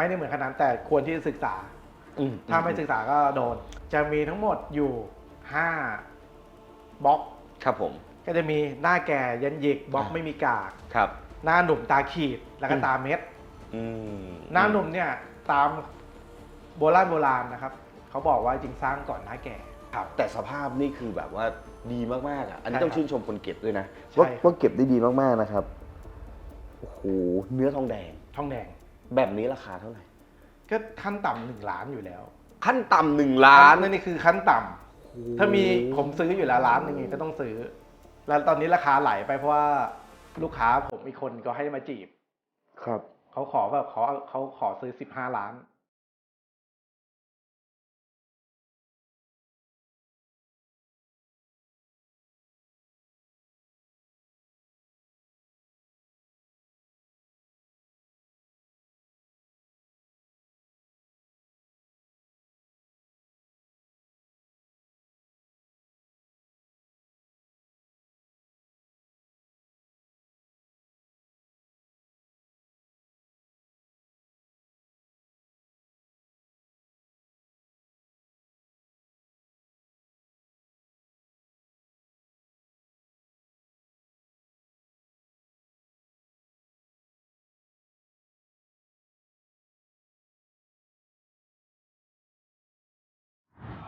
ไม่ได้เหมือนขนาดนั้นแต่ควรที่จะศึกษา อืถ้าไม่ศึกษาก็โดน จะมีทั้งหมดอยู่5บล็อก ครับผม ก็จะมีหน้าแก่ยันหยิกบล็อกอ่าไม่มีกาก ครับ หน้าหนุ่มตาขีดแล้วก็อืมตาเม็ดอืมหน้าหนุ่มเนี่ยตามโบราณโบราณนะครับเขาบอกว่าจริงสร้างก่อนหน้าแก่ครับ แต่สภาพนี่คือแบบว่าดีมากๆอะ อันนี้ใช่ต้องครับชื่นชมคนเก็บด้วยนะใช่ ว่าครับว่าเก็บได้ดีมากๆนะครับ โอ้โห เนื้อทองแดง ทองแดง แบบนี้ราคาเท่าไหร่ ก็ขั้นต่ำหนึ่งล้านอยู่แล้วขั้นต่ำหนึ่งล้านนั่นนี่คือขั้นต่ำถ้ามีผมซื้ออยู่แล้วล้านหนึ่งก็ต้องซื้อ แล้วตอนนี้ราคาไหลไปเพราะว่าลูกค้าผมอีกคนก็ให้มาจีบ ครับ เขาขอแบบเขาเขาขอซื้อสิบห้าล้าน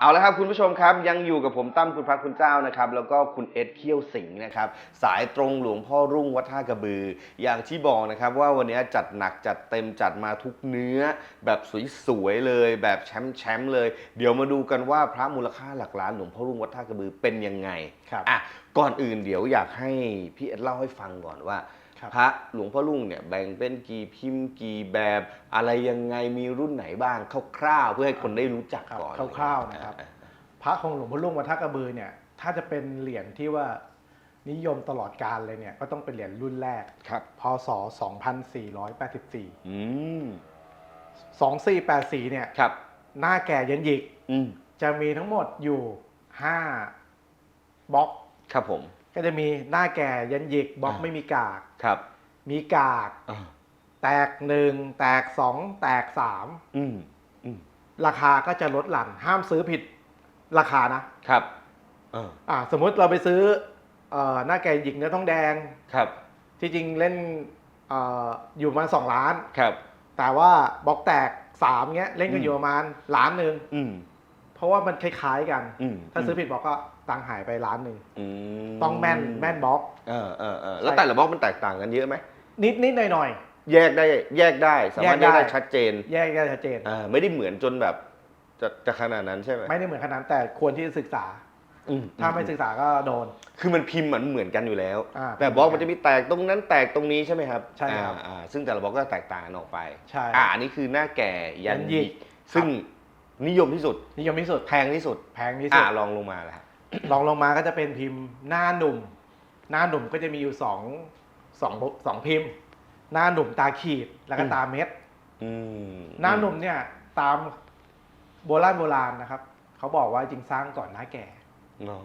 เอาละครับคุณผู้ชมครับยังอยู่กับผมตั้มคุณพระคุณเจ้านะครับแล้วก็คุณเอ็ดเคี่ยวสิงห์นะครับสายตรงหลวงพ่อรุ่งวัดท่ากระบือ อย่างที่บอกนะครับว่าวันนี้จัดหนักจัดเต็มจัดมาทุกเนื้อ แบบสวยๆเลย แบบแชมป์แชมป์เลย เดี๋ยวมาดูกันว่าพระมูลค่าหลักล้านหลวงพ่อรุ่งวัดท่ากระบือเป็นยังไงครับอะก่อนอื่นเดี๋ยวอยากให้พี่เอ็ดเล่าให้ฟังก่อนว่าครับ พระหลวงพ่อรุ่งเนี่ยแบ่งเป็นกี่พิมพ์กี่แบบอะไรยังไงมีรุ่นไหนบ้างคร่าวๆเพื่อให้คนได้รู้จักครับก่อนคร่าวๆนะครับ พระของหลวงพ่อลุงวัดท่ากระบือเนี่ยถ้าจะเป็นเหรียญที่ว่านิยมตลอดกาลเลยเนี่ยก็ต้องเป็นเหรียญรุ่นแรกครับพศ 2484อืม2484เนี่ยครับหน้าแก่ยันหยิกอืมจะมีทั้งหมดอยู่ 5บล็อกครับผม ก็จะมีหน้าแก่ยันหยิกบล็อกอ่าไม่มีกาก ครับ มีกาก อ่าแตกหนึ่งแตกสองแตกสามอืมอืมราคาก็จะลดหลั่นห้ามซื้อผิดราคานะ ครับอ่าอ่าสมมุติเราไปซื้อเอ่อหน้าแก่หยิกเนื้อทองแดง ครับ ที่จริงเล่นเอออยู่ประมาณสองล้าน ครับ แต่ว่าบล็อกแตกสามเงี้ยเล่นกันอยู่ประมาณล้านหนึ่งอืมเพ ราะว่ามันคล้ายๆกัน อืมถ้าซื้อผิดบล็อกก็ตังค์หายไปล้านหนึ่งอืมต้องแม่นแม่นบล็อก เออเออเออแล้วแต่ละบล็อกมันแตกต่างกันเยอะไหมนิดนิดหน่อยหน่อย แยกได้แยกได้สามารถแยแยกกได้ ได้ชัดเจนๆแยกได้ชัดเจน อ่าไม่ได้เหมือนจนแบบจะจะขนาดนั้นใช่ไหมไม่ได้เหมือนขนาดนั้นแต่ควรที่จะศึกษา อืมถ้าไม่ศึกษาก็โดน คือมันพิมพ์เหมือนเหมือนกันอยู่แล้ว อ่าแต่บล็อกมันจะมีแตกตรงนั้นแตกตรงนี้ใช่ไหมครับใช่ครับ อ่าอ่าซึ่งแต่ละบล็อกก็แตกต่างกันออกไป ใช่ อ่าอันนี้คือหน้าแก่ยันยันหหยิยิกกซึ่ง นิยมที่สุด นิยมที่สุดแพงที่สุดแพงที่สุอ่าดลองลงมาแล้วลองลงมาก็จะเป็นพิมพ์หน้าหนุ่ม หน้าหนุ่มก็จะมีอยู่สองสองสองพิมพ์ หน้าหนุ่มตาขีดแล้วก็อืมตาเม็ด อืมหน้าหนุ่มเนี่ยตามโบราณโบราณนะครับเขาบอกว่าจริงสร้างก่อนหน้าแก่เนาะ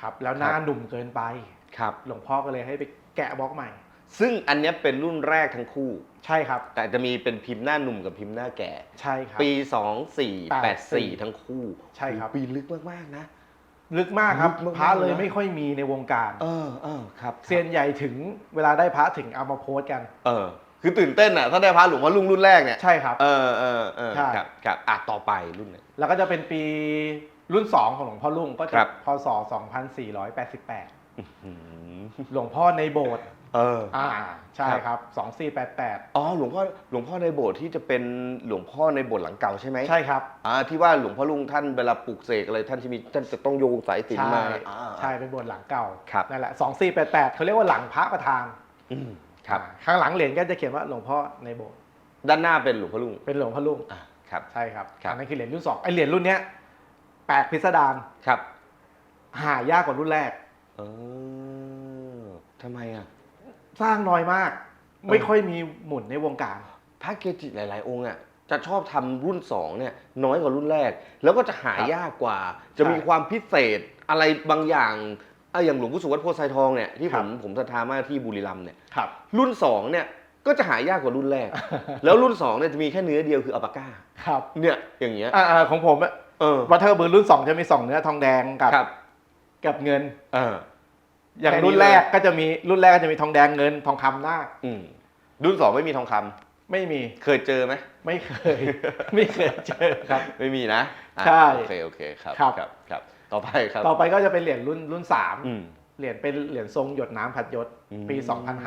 ครับ แล้วหน้าหนุ่มเกินไป ครับ หลวงพ่อก็เลยให้ไปแกะบล็อกใหม่ ซึ่งอันเนี้ยเป็นรุ่นแรกทั้งคู่ ใช่ครับ แต่จะมีเป็นพิมพ์หน้าหนุ่มกับพิมพ์หน้าแก่ ใช่ครับ ปี 2484 ทั้งคู่ใช่ครับ ปีลึกมากๆนะ ลึกมากครับลึกมากๆพระเลยนะ ไม่ค่อยมีในวงการ เออเออครับเซียนใหญ่ถึงเวลาได้พระถึงเอามาโพสต์กัน เออ คือตื่นเต้นอะ ถ้าได้พระหลวงพ่อลุงรุ่นแรกเนี่ย ใช่ครับ เออเออเออใช่ ครับครับอะต่อไปรุ่นไหน แล้วก็จะเป็นปีรุ่น 2 ของหลวงพ่อลุงก็คจะรับ พศ 2488 อืมหลวงพ่อในโบสถ์ เออ อ่าใช่ครับครับ 2488 อ๋อ หลวงพ่อ หลวงพ่อในโบสถ์ที่จะเป็นหลวงพ่อในโบสถ์หลังเก่าใช่ไหมใช่ครับ อ่า ที่ว่าหลวงพ่อลุงท่านเวลาปลุกเสกอะไรท่านจะมีท่านจะต้องโยงสายสิญจใช่นมาอ่า ใช่เป็นโบสถ์หลังเก่าครับ นั่นแหละ 2488เขาเรียกว่าหลังพระประธานอืมครับ อ่าข้างหลังเหรียญก็จะเขียนว่าหลวงพ่อในโบสถ์ด้านหน้าเป็นหลวงพ่อลุงเป็นหลวงพ่อลุง อ่าครับ ใช่ครับครับ อันนั้นคือเหรียญรุ่น2ไอเหรียญรุ่นเนี้ยแปลกพิสดารครับหายากกว่ารุ่นแรก เออทำไมอะ สร้างน้อยมากออไม่ค่อยมีหมุนในวงการ พระเกจิหลาย ๆ องค์อะจะชอบทำรุ่นสองเนี่ยน้อยกว่ารุ่นแรก แล้วก็จะหายากกว่า จะมีความพิเศษอะไรบางอย่างอะอย่างหลวงพ่อสุวัตโพธิ์ไซทองเนี่ยที่ผมผมศรัทธามากที่บุรีรัมย์เนี่ยครับรุ่นสองเนี่ยก็จะหายากกว่ารุ่นแรก แล้วรุ่นสองเนี่ยจะมีแค่เนื้อเดียวคืออัปาก้าครับเนี่ยอย่างเงี้ยอ่าๆของผมอะเออวัตเทอร์เบอร์รุ่นสองจะมีสองเนื้อทองแดงกับครับกับเงิน เออ อย่างแค่นี้รุ่นแรกเลยก็จะมีรุ่นแรกก็จะมีทองแดงเงินทองคำหน้าคอืมรุ่นสองไม่มีทองคำไม่มีเคยเจอไหมไม่เคย ไม่เคยเจอครับ ไม่มีนะอะใช่โอเคโอเคครับครับ ครับครับต่อไปครับต่อไปก็จะเป็นเหรียญรุ่นรุ่นสามอืม เหรียญเป็นเหรียญทรงหยดน้ำผัดยศอืม ปี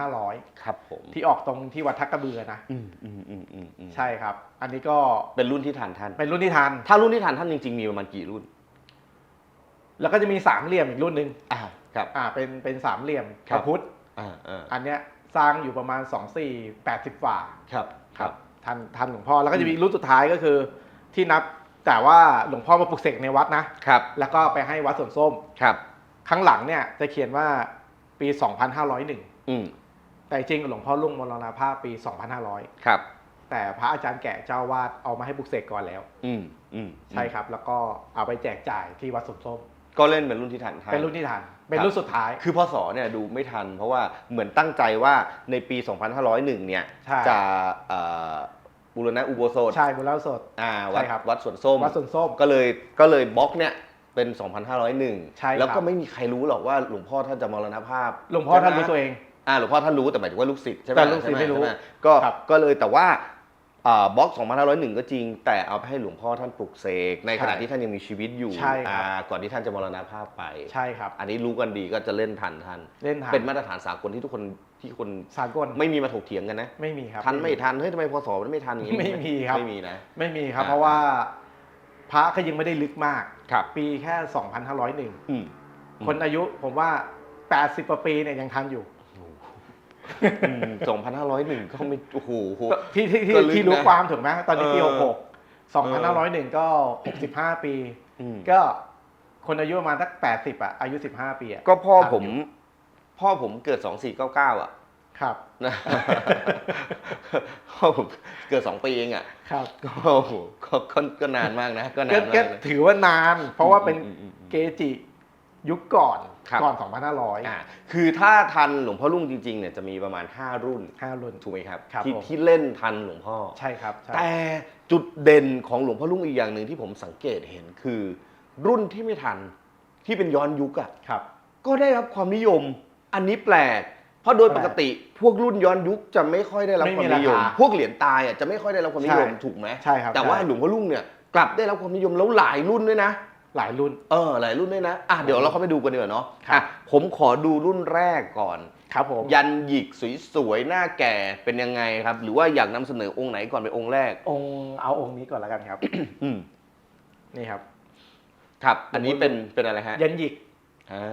2500 ครับผมที่ออกตรงที่วัดทักกระเบือนะ อืมอืมอืมอืมอืมใช่ครับ อันนี้ก็เป็นรุ่นที่ทันท่าน เป็นรุ่นที่ทัน ถ้ารุ่นที่ทันท่านจริงๆมีประมาณกี่รุ่น แล้วก็จะมีสามเหลี่ยมอีกรุ่นหนึ่งอ่า ครับอ่าเป็นเป็นสามเหลี่ยมครัพบระพุทธอ่าอ่าอันเนี้ยสร้างอยู่ประมาณ 2 4 80ฝ่าครับครับทันทันหลวงพ่อแล้วก็จะมีรุ่นสุดท้ายก็คือที่นับแต่ว่าหลวงพ่อมาปลุกเสกในวัดนะครับแล้วก็ไปให้วัดสวนส้มครับข้างหลังเนี่ยจะเขียนว่าปี 2501อืมแต่จริงๆหลวงพ่อลุงมรณภาพปี 2500 ครับ แต่พระอาจารย์แก่เจ้าวาดเอามาให้ปลุกเสกก่อนแล้ว อืมอืมใช่ครับ แล้วก็เอาไปแจกจ่ายที่วัดสวนส้ม ก็เล่นเป็นรุ่นที่ทันท่านเป็นรุ่นที่ทัน เป็นรุ่นสุดท้าย คือพศเนี่ยดูไม่ทัน เพราะว่าเหมือนตั้งใจว่าในปี 2501 เนี่ยใช่ จะเอ่อบูรณะอุโบสถใช่บุญแล้วสด อ่าวัดใช่ครับ วัดสวนส้ม วัดสวนส้ม ก็เลยก็เลยบล็อกเนี่ยเป็น2501ใช่ครับแล้วก็ไม่มีใครรู้หรอกว่าหลวงพ่อท่านจะมรณภาพหลวงพ่อท่านรู้ตัวเอง อ่าหลวงพ่อท่านรู้แต่หมายถึงว่าลูกศิษย์ใช่ไหมแต่ลูกศิษย์ใช่หไม่รู้ใช่หก็ครับ ก็เลยแต่ว่าอ่า บล็อก 2501 ก็จริง แต่เอาไปให้หลวงพ่อท่านปลุกเสกในขณะใช่ที่ท่านยังมีชีวิตอยู่ใช่ครับ อ่าก่อนที่ท่านจะมรณภาพไป ใช่ครับ อันนี้รู้กันดีก็จะเล่นทันท่าน เล่นทันเป็นมาตรฐานสากลที่ทุกคนที่คนสากลไม่มีมาถกเถียงกันนะ ไม่มีครับ ทันไม่ทัน เฮ้ยทำไมพศมันไม่ทันอย่างนี้ไม่มีครับ ไม่มีนะ ไม่มีครับ อ่า เพราะว่าพระก็ยังไม่ได้ลึกมาก ครับปีแค่2501อืมคนอายุผมว่า 80กว่าปีเนี่ยยังทันอยู่ สองพันห้าร้อยหนึ่งก็ไม่โอ้โหก็ที่ที่ที่ก็ลึกที่รู้นะความถูกไหมตอนนี้ปีเออ66 2501ก็65ปีอืมก็คนอายุประมาณสัก80อะอายุ15ปีอะก็พ่อทันผมยู่พ่อผมเกิดสองสี่เก้าเก้าอะ ครับนะพ่อผมเกิดสองปีเองอะ ครับก็โอ้โหก็ก็ก็นานมากนะ ก็นาก็นมาก็กนะถือว่านาน เพราะว่าเป็นอืมอืมอืมเกจิยุคก่อน ครับก่อน อ่าคือถ้าทันหลวงพ่อรุ่งจริงๆเนี่ยจะมีประมาณ 5 รุ่น2500 5รุ่น ถูกไหมครับครับที่ผม ที่เล่นทันหลวงพ่อ ใช่ครับใช่แต่จุดเด่นของหลวงพ่อรุ่งอีกอย่างหนึ่งที่ผมสังเกตเห็นคือ รุ่นที่ไม่ทันที่เป็นย้อนยุคอะครับ ก็ได้รับความนิยม อันนี้แปลก เพราะโดยปกติพวกรุ่นย้อนยุคจะไม่ค่อยได้รับไม่ความีมนิยม ราคาพวกเหรียญตายอะจะไม่ค่อยได้รับความนิยมใช่ ถูกไหม ใช่ครับแต่ว่าใช่ หลวงพ่อรุ่งเนี่ยกลับได้รับความนิยมแล้วหลายรุ่นด้วยนะ หลายรุ่น เออหลายรุ่นด้วยนะอะเดี๋ยวเราเข้าไปดูกันดีกว่าเนาะครับอะผมขอดูรุ่นแรกก่อนครับผมยันหยิกสวยๆหน้าแก่เป็นยังไงครับ หรือว่าอยากนำเสนอองค์ไหนก่อนเป็นองค์แรก องค์เอาองค์นี้ก่อนแล้วกันครับอืมนี่ครับ ครับ อันนี้เป็นเป็นอะไรฮะ ยันหยิกอ่า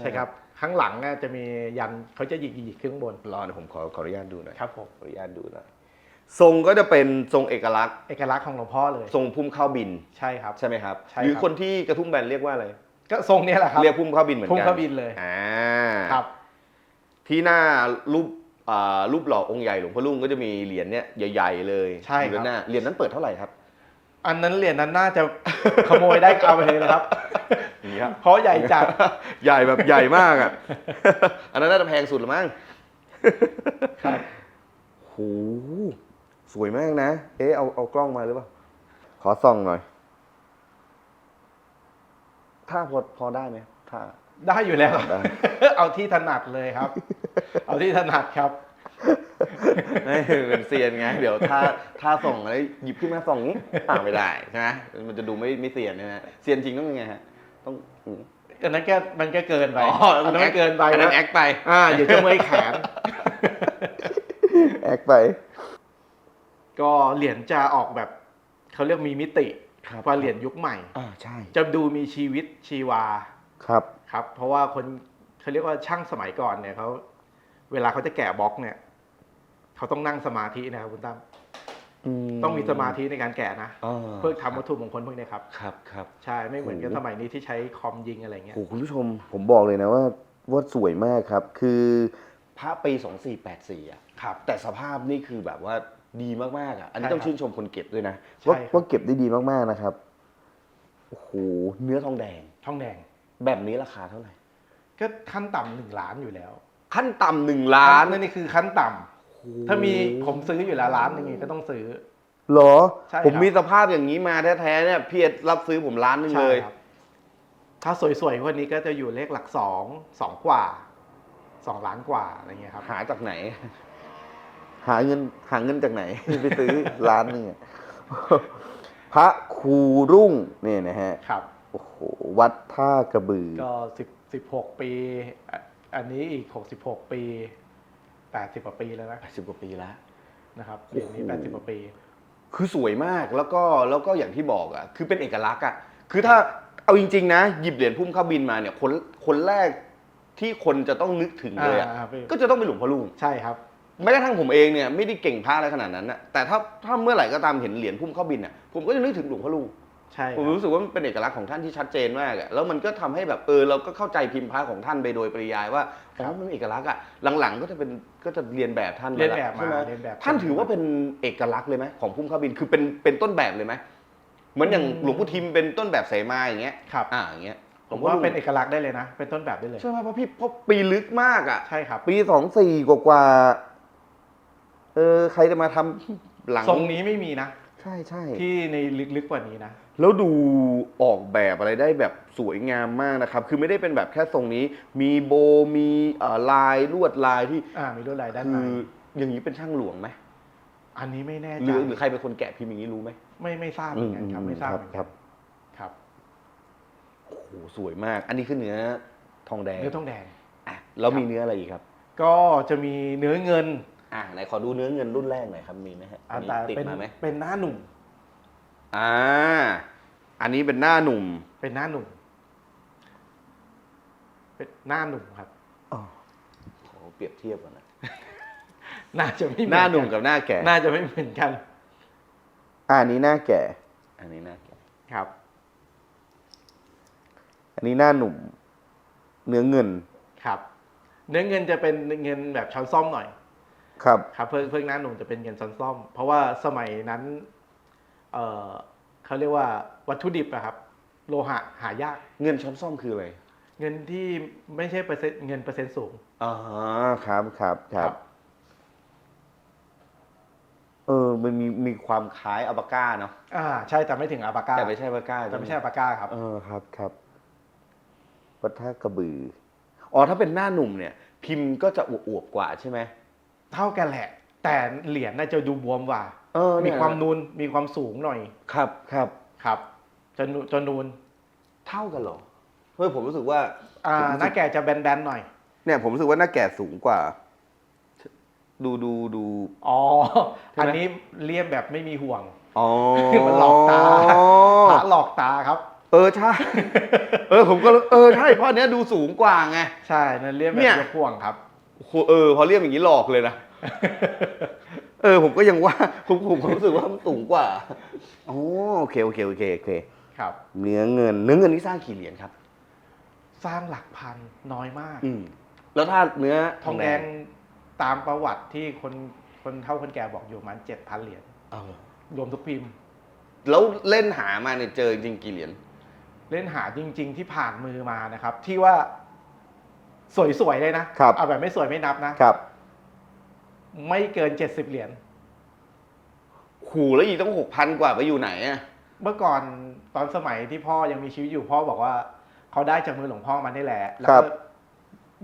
ใช่ครับ ข้างหลังเนี่ยจะมียันเขาจะหยิกหยิกขึ้นข้างบนรอเดี๋ยวผมขอขออนุญาตดูหน่อยครับผมขออนุญาตดูหน่อย ทรงก็จะเป็นทรงเอกลักษณ์ เอกลักษณ์ของหลวงพ่อเลยทรงพุ่มข้าวบินใช่ครับ ใช่ไหมครับ ใช่ครับ หรือคนที่กระทุ่มแบนเรียกว่าอะไร ก็ทรงเนี้ยแหละครับเรียกพุ่มข้าวบินเหมือนกันพุ่มข้าวบินเลยอ่าครับ ที่หน้ารูปอ่ารูปหล่อองค์ใหญ่หลวงพ่อรุ่งก็จะมีเหรียญเนี้ยใหญ่ ๆ เลยใช่ครับ อยู่ด้านหน้าเหรียญนั้นเปิดเท่าไหร่ครับอันนั้นเหรียญนั้นน่าจะ ขโมยได้เอาไปเลยนะครับ อย่างนี้ครับ เพราะใหญ่จัด ใหญ่แบบใหญ่มากอะ อันนั้นน่าจะแพงสุดหรือมั้งครับ โห สวยมากนะ เอ๊ะเอาเอากล้องมาหรือเปล่า ขอส่องหน่อย ถ้าพอพอได้ไหมถ้า ได้อยู่แล้ว ได้ เอาที่ถนัดเลยครับ เอาที่ถนัดครับ ไม่เป็นเซียนไง เดี๋ยวถ้าถ้าส่องอะไรหยิบขึ้นมาส่องนี้อ่าไม่ได้ใช่ไหมมันจะดูไม่ไม่เซียนนะฮะเซียนจริงต้องยังไงฮะ ต้องอย่างนี้ อันนั้นก็มันก็เกินไปอ๋ออันนั้นมันเกินไปอันนั้นนะแอคไป อ่าเดี๋ยวจะเมื่อยแขน แอคไป ก็เหรียญจะออกแบบเขาเรียกมีมิติครับว่าเหรียญยุคใหม่ อ่าใช่จะดูมีชีวิตชีวาครับครับ เพราะว่าคนเขาเรียกว่าช่างสมัยก่อนเนี่ยเขาเวลาเขาจะแกะบล็อกเนี่ยเขาต้องนั่งสมาธินะครับคุณตั้มต้องมีสมาธิในการแกะนะอ่าเพื่อทำวัตถุมงคลพวกเนี้ครับครับครับใช่ไม่เหมือนกับโอ้โหสมัยนี้ที่ใช้คอมยิงอะไรเงี้ยโอ้คุณผู้ชมผมบอกเลยนะว่าว่าสวยมากครับ คือพระปี2484อะครับ แต่สภาพนี่คือแบบว่า ดีมากๆอะ อันนี้ใช่ต้องครับชื่นชมคนเก็บด้วยนะใช่ว่าครับ ว่าเก็บได้ดีมากๆนะครับ โอ้โห เนื้อทองแดง ทองแดง แบบนี้ราคาเท่าไหร่ ก็ขั้นต่ำหนึ่งล้านอยู่แล้วขั้นต่ำหนึ่งล้านนั่นนี่คือขั้นต่ำโอ้โหถ้ามีผมซื้ออยู่แล้วร้านหนึงก็ต้องซื้อ เหรอ ใช่ครับ ผมมีสภาพอย่างนี้มาแท้ๆเนี่ยพี่เอ็ดรับซื้อผมล้านหนึงใช่เลยครับ ถ้าสวยๆกว่านี้ก็จะอยู่เลขหลักสองสองกว่าสองล้านกว่าอะไรเงี้ยครับ หาจากไหน หาเงินหาเงินจากไหน ไปซื้อร้านหนึงอะพระครูรุ่งเนี่ยนะฮะครับโอ้โหวัดท่ากระบือ ก็สิบสิบหกปีอะอันนี้อีกหกสิบหกปีแปดสิบกว่าปีแล้วนะสิบกว่าปีแล้วนะครับเหรียญนี้โอ้แปดโหสิบกว่าปี คือสวยมากแล้วก็แล้วก็อย่างที่บอกอะคือเป็นเอกลักษณ์อะคือถ้าเอาจริง ๆ นะ หยิบเหรียญพุ่มเข้าบินมาเนี่ยคนคนแรกที่คนจะต้องนึกถึงเลยอะอ่าพี่ก็จะต้องเป็นหลวงพ่อลุงใช่ครับ แม้กระทั่งผมเองเนี่ยไม่ได้เก่งพระอะไรขนาดนั้นนะแต่ถ้าถ้าเมื่อไหร่ก็ตามเห็นเหรียญพุ่มเข้าบินอะผมก็จะนึกถึงหลวงพ่อลุงใช่คผมรับรู้สึกว่ามันเป็นเอกลักษณ์ของท่านที่ชัดเจนมากอะแล้วมันก็ทำให้แบบเออเราก็เข้าใจพิมพ์พระของท่านไปโดยปริยายว่าอ๋อมันเป็นเอกลักษณ์อะหลังๆก็จะเป็นก็จะเรียนแบบท่านเรียนแบบใช่ไหมาเรียนแบบ ท่านถือว่าเป็นเอกลักษณ์เลยไหมของพุ่มเข้าบินคือเป็นเป็นต้นแบบเลยไหมเหมือนอย่างอืมหลวงพ่อทิมเป็นต้นแบบเสมาอย่างเงี้ยครับ อ่าอย่างเงี้ยผมว่าเป็นเอกลักษณ์ได้เลยนะ เป็นต้นแบบได้เลย ใช่ไหมเพราะพี่เพราะปีลึกมากอะ ใช่ครับ ปีสองสี่กว่าๆเออใครจะมาทำหลัง ทรงนี้ไม่มีนะ ใช่ใช่ ที่ในลึกๆกว่านี้นะ แล้วดูออกแบบอะไรได้แบบสวยงามมากนะครับ คือไม่ได้เป็นแบบแค่ทรงนี้ มีโบมีเอ่อลายลวดลายที่อ่ามีลวดลายด้านคืในออย่างนี้เป็นช่างหลวงไหมอันนี้ไม่แน่หใจรือหรือใครเป็นคนแกะพิมพ์อย่างนี้รู้ไหมไม่ไม่ทราบเหมือนกันครับไม่ทราบเหมือนคกัรันบครับโอ้โหสวยมาก อันนี้คือเนื้อทองแดงเนื้อทองแดง อะแล้วมีเนื้ออะไรอีกครับ ก็จะมีเนื้อเงิน อะไหนขอดูเนื้อเงินรุ่นแรกหน่อยครับมีไหมฮะอ่าอันนี้แต่ติดเป็นมาไหมเป็นหน้าหนุ่ม อ่า อันนี้เป็นหน้าหนุ่ม เป็นหน้าหนุ่ม เป็นหน้าหนุ่มครับขอเปรียบเทียบก่อนนะน่าจะไม่เมือหน้าหนุ่มกักับหน้าแก่ น่าจะไม่เหมือนกัน อ่าอันนี้หน้าแก่ อันนี้หน้าแก่ครับ อันนี้หน้าหนุ่ม เนื้อเงินครับ เนื้อเงินจะเป็นเงินแบบช้อนซ่อมหน่อย ครับครับเพิ่งเพิ่งหน้าหนุ่มจะเป็นเงินช้อนซ่อม เพราะว่าสมัยนั้นเออเขาเรียกว่าวัตถุดิบอะครับ โลหะหายาก เงินช้อนซ่อมคืออะไรเงินที่ไม่ใช่เปอร์เซ็นต์เงินเปอร์เซ็นต์สูงอ๋อครับครับครัครับบเออมันมีมีความคล้ายอัลปาก้าเนาะอ่า ใช่แต่ไม่ถึงอาบาก้าแต่ไม่ใช่อัลปาก้าแต่ไม่ใช่อาบาก้าครับ เออครับครับวัดท่ากระบือ อ๋อถ้าเป็นหน้าหนุ่มเนี่ย พิมพ์ก็จะอวบๆกว่าใช่ไหม เท่ากันแหละ แต่เหรียญน่าจะดูบวมกว่า เออมีเนี่ยความนูนมีความสูงหน่อยครับครับ ครับจะนูจะนูนเท่ากันเหรอเฮ้ยผมรู้สึกว่า อ่าผมรู้สึก หน้าแก่จะแบนๆหน่อย เนี่ยผมรู้สึกว่าหน้าแก่สูงกว่า ดูดูดูอ๋อใช่ไหมอันนี้เลี่ยมแบบไม่มีห่วง อ๋อมันหลอกตา พระหลอกตาครับ เออใช่ เออผมก็เออใช่เพราะอันเนี้ยดูสูงกว่าไง ใช่นั่นเลี่ยมแบเนี่บยยกห่วงครับโอ้โห เออพอเรียกอย่างนี้หลอกเลยนะ เออ ผมก็ยังว่าผมผมผมรู้สึกว่ามันสูงกว่าอ๋อโอเคโอเคโอเคโอเคครับ เนื้อเงิน เนื้อเงินนี่สร้างกี่เหรียญครับ สร้างหลักพันน้อยมาก อืมแล้วถ้าเนื้อทองแดงตามประวัติที่คนคนเท่าคนแก่บอกอยู่ประมันเจ็ดพันเหรียญเออรวมทุกพิมพ์ แล้วเล่นหามาเนี่ยเจอจริงๆกี่เหรียญ เล่นหาจริง ๆ ที่ผ่านมือมานะครับ ที่ว่า สวยๆเลยนะครับ เอาแบบไม่สวยไม่นับนะ ครับไม่เกินเจ็ดสิบเหรียญ ขู่แล้วอีกต้องหกพันกว่าไปอยู่ไหนอะเมื่อก่อนตอนสมัยที่พ่อยังมีชีวิตอยู่พ่อบอกว่า เขาได้จากมือหลวงพ่อมานี่แหละ แล้วก็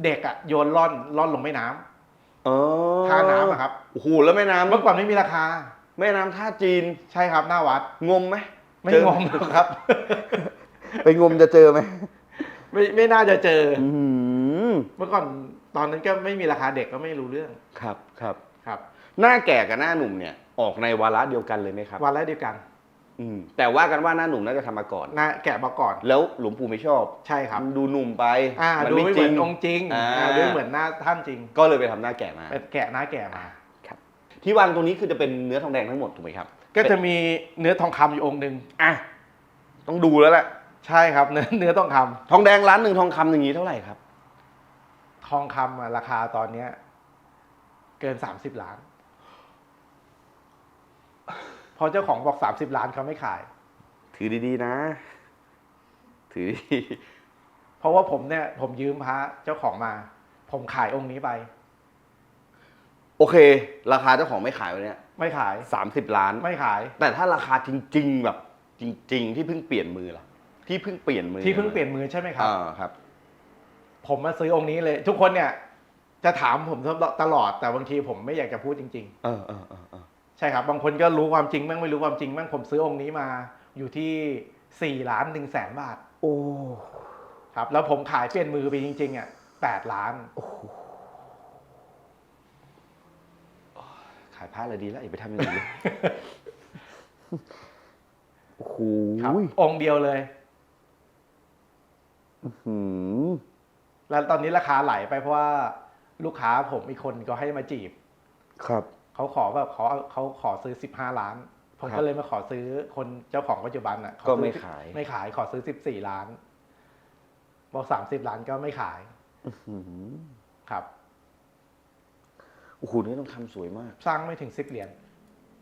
เด็กอะโยนล่อนล่อนลงแม่น้ำอ๋อท่าน้ำอะครับ โอ้โหแล้วแม่น้ำเมื่อก่อนไม่มีราคา แม่น้ำท่าจีนใช่ครับหน้าวัด งมไหมไม่เจองงหรอกครับ ไปงมจะเจอไหมไม่ไม่น่าจะเจอออืม เมื่อก่อนตอนนั้นก็ไม่มีราคาเด็กก็ไม่รู้เรื่องครับครับ ครับหน้าแก่กับหน้าหนุ่มเนี่ยออกในวาระเดียวกันเลยไหมครับวันแรกเดียวกันอืมแต่ว่ากันว่าหน้าหนุ่มน่าจะทำมาก่อนหน้าแกะมาก่อนแล้วหลวงปู่ไม่ชอบใช่ครับมันดูหนุ่มไปอ่ามันดูไม่เหมือนจริองค์จริงอ่าอ่าดูไม่เหมือนหน้าท่านจริงก็เลยไปทำหน้าแก่มา เป็นแกะหน้าแกะมาครับที่วางตรงนี้คือจะเป็นเนื้อทองแดงทั้งหมดถูกไหมครับก็จะมีเนื้อทองคำอยู่องค์หนึ่งอะต้องดูแล้วแหละใช่ครับเนื้อเนื้อทองคำทองแดงร้านหนึ่งทองคำอย่างนี้เท่าไหร่ครับ ทองคำอะราคาตอนเนี้ย เกินสามสิบล้าน พอเจ้าของบอกสามสิบล้านเขาไม่ขาย ถือดีๆนะ ถือดีเพราะว่าผมเนี่ย ผมยืมพระเจ้าของมา ผมขายองค์นี้ไป โอเค ราคาเจ้าของไม่ขายวันเนี้ยไม่ขาย สามสิบล้าน ไม่ขาย แต่ถ้าราคาจริง ๆ แบบ จริง ๆ ที่เพิ่งเปลี่ยนมือล่ะ ที่เพิ่งเปลี่ยนมือที่เพิ่งเปลี่ยนมือใช่ไหมครับ อ่าครับ ผมมาซื้อองค์นี้เลย ทุกคนเนี่ย จะถามผมตลอดแต่บางทีผมไม่อยากจะพูดจริง เออเออเออเออๆ ใช่ครับ บางคนก็รู้ความจริงบ้างไม่รู้ความจริงบ้างผมซื้อองค์นี้มาอยู่ที่สี่ล้านหนึ่งแสนบาทโอ้ครับ แล้วผมขายเปลี่ยนมือไปจริงๆอะแปดล้าน ขายผ้าเลยดีแล้วอย่าไปทำอย่างอื่นเลยโอ้โหครับองค์เดียวเลย หืม แล้วตอนนี้ราคาไหลไปเพราะว่าลูกค้าผมอีกคนก็ให้มาจีบ ครับ เขาขอแบบเขาเขาขอซื้อสิบห้าล้าน ผมครับก็เลยมาขอซื้อคนเจ้าของปัจจุบันอะขอก็ซื้อไม่ขาย ไม่ขายขอซื้อสิบสี่ล้าน บอกสามสิบล้านก็ไม่ขายหืมครับโอ้โหนี่ต้องคำสวยมาก สร้างไม่ถึงสิบเหรียญ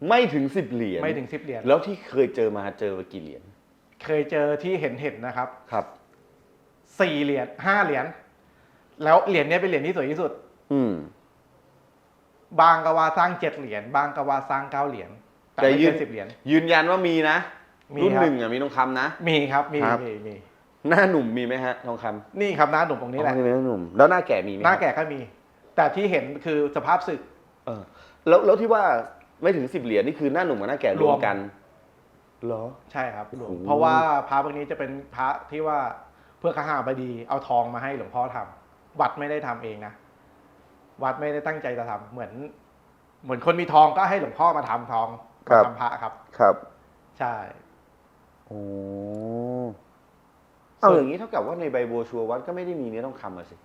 ไม่ถึงสิบเหรียญไม่ถึงสิบเหรียญแล้วที่เคยเจอมาเจอมากี่เหรียญเคยเจอที่เห็นเห็นนะครับ ครับสี่เหรียญห้าเหรียญ แล้วเหรียญเนี้ยเป็นเหรียญที่สวยที่สุด อืม บางก็ว่าสร้างเจ็ดเหรียญบางก็ว่าสร้างเก้าเหรียญแต่แต่ไม่ยืเกินนสิบเหรียญ ยืนยันว่ามีนะ มีรุ่นครับ หนึ่งอะมีทองคำนะ มีครับมีครับ มีมีหน้าหนุ่มมีไหมฮะทองคำนี่ครับหน้าหนุ่มตรงนี้แหละอ๋อมีหน้าหนุ่ม แล้วหน้าแก่มีไหมหน้าครับแก่ก็มี แต่ที่เห็นคือสภาพศึก เออแล้วแล้วที่ว่าไม่ถึงสิบเหรียญนี่คือหน้าหนุ่มกับหน้าแก่รรววม มกันเหรอ ใช่ครับโอ้โห เพราะว่าพระพวกนี้จะเป็นพระที่ว่าเพื่อขหาบดีเอาทองมาให้หลวงพ่อทำ วัดไม่ได้ทำเองนะวัดไม่ได้ตั้งใจจะทำเหมือน เหมือนคนมีทองก็ให้หลวงพ่อมาทำทองมาทำพระครับ ครับ ใช่โอ้เอาอย่างนี้เท่ากับว่าในใบโบวชัววัดก็ไม่ได้มีเนื้อทองคำอะสิ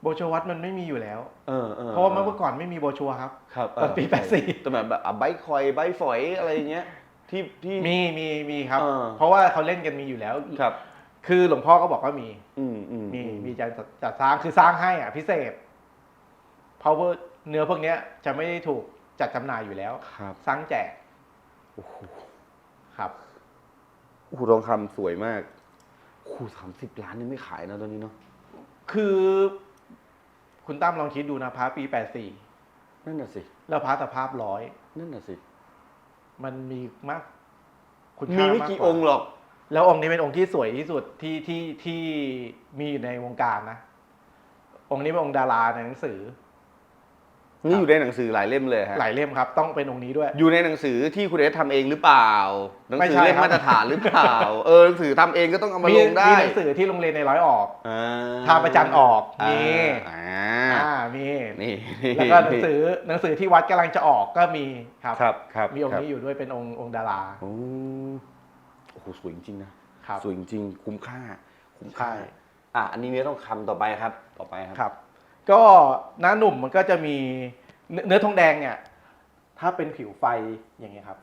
โบชัววัดมันไม่มีอยู่แล้ว เออเออเพราะว่าเมื่อก่อนไม่มีโบชัวครับ ครับตอนปีเ84แต่แบบแบบอะใบคอยใบฝอยอะไรอย่างเงี้ย ที่ที่มีมีมีครับเออเพราะว่าเขาเล่นกันมีอยู่แล้วครับ คือหลวงพ่อก็บอกว่ามี อืมอืมมีอืมีจะจัดสร้างคือสร้างให้อะพิเศษ เพราะว่าเนื้อพวกเนี้ย จะไม่ได้ถูกจัดจำหน่ายอยู่แล้ว ครับสร้างแจกโอ้โหครับ โอ้โหทองคำสวยมากโอ้โหสามสิบล้านนี่ไม่ขายนะตอนนี้เนาะคือ คุณตั้มลองคิดดูนะพระปีแปดสี่นั่นน่ะสิ แล้วพระสภาพร้อยนั่นน่ะสิ มันมีมากคุณมีค่าไม่มากกี่กว่าองค์หรอก แล้วองค์นี้เป็นองค์ที่สวยที่สุดที่ที่ที่มีอยู่ในวงการนะ องค์นี้เป็นองค์ดาราในหนังสือ นี่อยู่ในหนังสือหลายเล่มเลยฮะ หลายเล่มครับ ต้องเป็นองค์นี้ด้วย อยู่ในหนังสือที่คุณเอสทำเองหรือเปล่า หนังไม่สือใช่เล่มครับมาตรฐานหรือเปล่า เออหนังสือทำเองก็ต้องเอามามีลงได้มีหนังสือที่โรงเรียนในร้อยออกอ่าท่าประจันออกอ่ามีอ่าอ่ามีนี่แล้วก็หนังสือหนังสือที่วัดกำลังจะออกก็มีครับ ครับครับมีองค์รับนี้อยู่ด้วยเป็นองค์องค์ดารา โอ้โอ้โหสวยจริงๆนะครับ สวยจริงๆคุ้มค่า คุ้มค่า ใช่ อะอันนี้เนื้อต้องคำต่อไปครับ ต่อไปครับ ครับ ก็หน้าหนุ่มมันก็จะมีเนื้อเนื้อทองแดงเนี่ย ถ้าเป็นผิวไฟอย่างเงี้ยครับ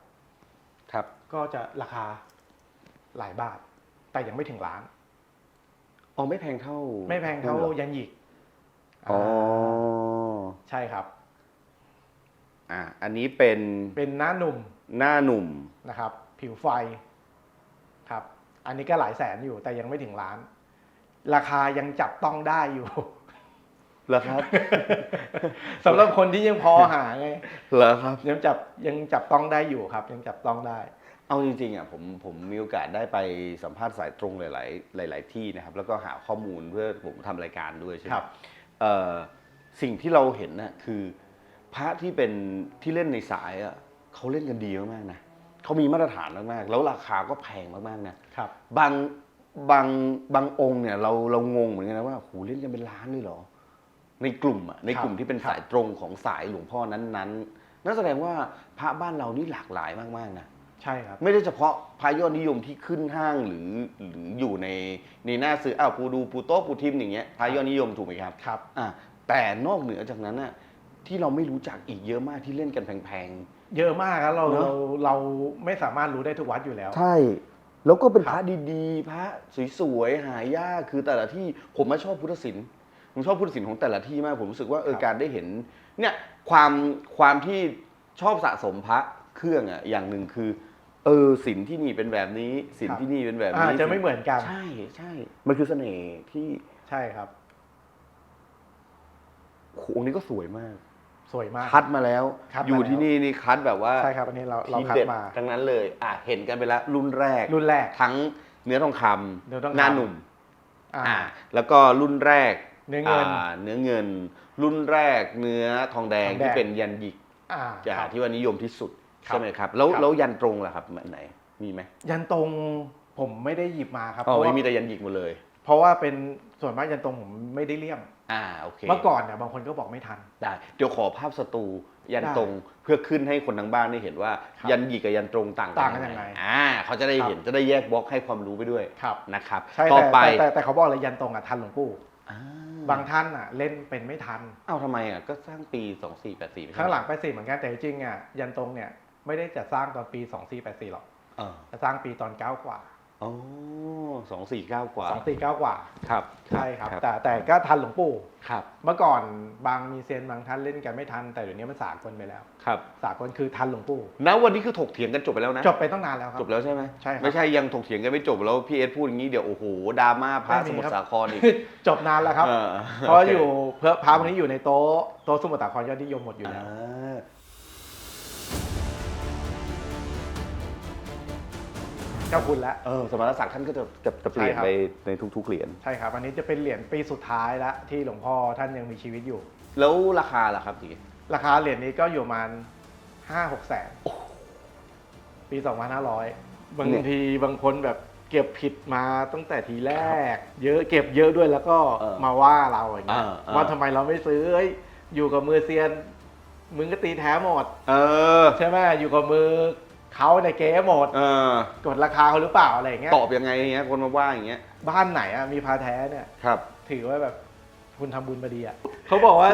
ครับ ก็จะราคาหลายบาท แต่ยังไม่ถึงล้าน อ๋อไม่แพงเท่าไม่แพงเท่านั่นหรอยันหยิกอ๋อ ใช่ครับ อะอันนี้เป็นเป็นหน้าหนุ่มหน้าหนุ่มนะครับ ผิวไฟครับ อันนี้ก็หลายแสนอยู่แต่ยังไม่ถึงล้าน ราคายังจับต้องได้อยู่เหรอครับสำหรับคนที่ยังพอหาไงเหรอครับ ยังจับยังจับต้องได้อยู่ครับ ยังจับต้องได้ เอาจริงๆอะผมผมมีโอกาสได้ไปสัมภาษณ์สายตรงหลาย ๆ หลาย ๆ ที่นะครับ แล้วก็หาข้อมูลเพื่อผมทำรายการด้วยใช่ไหมครับเอ่อสิ่งที่เราเห็นน่ะคือ พระที่เป็นที่เล่นในสายอะเขาเล่นกันดีมากๆนะ เขามีมาตรฐานมากๆ แล้วราคาก็แพงมากๆนะครับ บางบางบางองค์เนี่ยเราเรางงเหมือนกันนะว่าโหเล่นกันเป็นล้านเลยเหรอ ในกลุ่มอะในกลุ่มที่เป็นสายตรงของสายหลวงพ่อนั้นๆนั่นแสดงว่าพระบ้านเรานี่หลากหลายมากๆนะใช่ครับ ไม่ได้เฉพาะพายอดนิยมที่ขึ้นห้างหรือหรืออยู่ในในหน้าซื้ออ้าวปูดูปูโต๊ะปูทิมอย่างเงี้ยพายอดนิยมถูกไหมครับครับอะแต่นอกเหนือจากนั้นน่ะ ที่เราไม่รู้จักอีกเยอะมากที่เล่นกันแพง เยอะมากครับเราเนอะ เราเราไม่สามารถรู้ได้ทุกวัดอยู่แล้ว ๆ ใช่ แล้วก็เป็นครัพบระดีๆ พระสวยๆ หายาก คือแต่ละที่ผมมาชอบพุทธศิลป์ ผมชอบพุทธศิลป์ของแต่ละที่มาก ผมรู้สึกว่าเออการได้เห็นเนี่ยความความที่ชอบสะสมพระเครื่องอะอย่างหนึ่งคือ เออศิลป์ที่นี่เป็นแบบนี้ศิลป์ที่นี่เป็นแบบอ่านี้จะไม่เหมือนกัน ใช่ใช่ มันคือเสน่ห์ที่ใช่ครับโหองค์นี้ก็สวยมาก สวยมาก คัดมาแล้ว คัดมาอยู่แล้วที่นี่นี่คัดแบบว่าใช่ครับอันนี้เราเราทีคัดเด็ดมา ทั้งนั้นเลย อะเห็นกันไปแล้วรุ่นแรก รุ่นแรก ทั้งเนื้อทองคำเนื้อทองคำ หน้าหนุ่ม อ่า อ่าแล้วก็รุ่นแรกเนื้อเงินาเนื้อเงิน รุ่นแรกเนื้อทองแดงทองแดง ที่เป็นยันหยิกอ่าอ่าครับ ที่ว่านิยมที่สุดครับใช่ไหมครับ แล้วครับ แล้วยันตรงล่ะครับอันไหนมีไหมยันตรงผมไม่ได้หยิบมาครับ อ๋อเพราะไม่ว่ามีแต่ยันหยิกหมดเลย เพราะว่าเป็นส่วนมากยันตรงผมไม่ได้เลี่ยม อ่าโอเคเมื่อก่อนเนี่ยบางคนก็บอกไม่ทัน ได้เดี๋ยวขอภาพสตูยันได้ตรงเพื่อขึ้นให้คนทางบ้านได้เห็นว่าครับยันหยิกกับยันตรงต่างต่างกันยังไงอ่าเขาจะได้เห็นจะได้แยกบล็อกให้ความรู้ไปด้วยครับนะครับใช่ต่อแต่ไปแต่แต่แต่เขาบอกเลยยันตรงอะทันหลวงปู่อ่าบางท่านอะเล่นเป็นไม่ทัน เอ้าทำไมอะก็สร้างปี 2484ไม่ใช่ข้างหลังไปสี่เหมือนกันแต่จริงๆอะยันตรงเนี่ยไม่ได้จะสร้างตอนปี 2484หรอกเออจะสร้างปีตอน9กว่า อ๋อสองสี่เก้ากว่า249กว่า ครับใช่ครับ แต่แต่ก็ทันหลวงปู่ ครับ เมื่อก่อนบางมีเซียนบางท่านเล่นกันไม่ทัน แต่เดี๋ยวนี้มันสากลไปแล้ว ครับ สากลคือทันหลวงปู่ณวันนี้คือถกเถียงกันจบไปแล้วนะ จบไปตั้งนานแล้วครับ จบแล้วใช่ไหมใช่ครับ ไม่ใช่ยังถกเถียงกันไม่จบแล้วพี่เอสพูดอย่างนี้เดี๋ยวโอ้โหดราม่าพระไม่สมีมุทครัรบสาครอีกจบนานแล้วครับออเพราะอยู่เพื่อพาวันนี้อยู่ในโต๊ะโต๊ะสมุทรสาครยอดนิยมหมดอยู่แล้ว เจ้าคุณแล้ว เออสมณศักดิ์ท่านก็จะจะจะเปลี่ยนใช่ครับ ไปในทุกๆเหรียญใช่ครับอันนี้จะเป็นเหรียญปีสุดท้ายแล้วที่หลวงพ่อท่านยังมีชีวิตอยู่ แล้วราคาล่ะครับพี่ราคาเหรียญนี้ก็อยู่ประมาณห้าหกแสนปีสองพันห้าร้อยบางทีบางคนแบบเก็บผิดมาตั้งแต่ทีแรก เยอะเก็บเยอะด้วยแล้วก็มาว่าเราอย่างเงี้ยว่าทำไมเราไม่ซื้อเอ้ยอยู่กับมือเซียนมึงก็ตีแท้หมด เออ ใช่ไหมอยู่กับมือ เขาในเก๊หมดเออกดราคาเขาหรือเปล่าอะไรอย่างเงี้ยตอบยังไงเงี้ยคนมาว่าอย่างเงี้ยบ้านไหนอะมีพาแท้เนี่ยครับ ถือว่าแบบคุณทำบุญมาดีอะเขาบอกว่า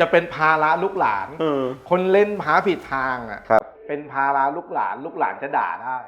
จะเป็นภาระลูกหลานเออคนเล่นพาผิดทางอะครับเป็นภาระลูกหลานลูกหลานจะด่าได้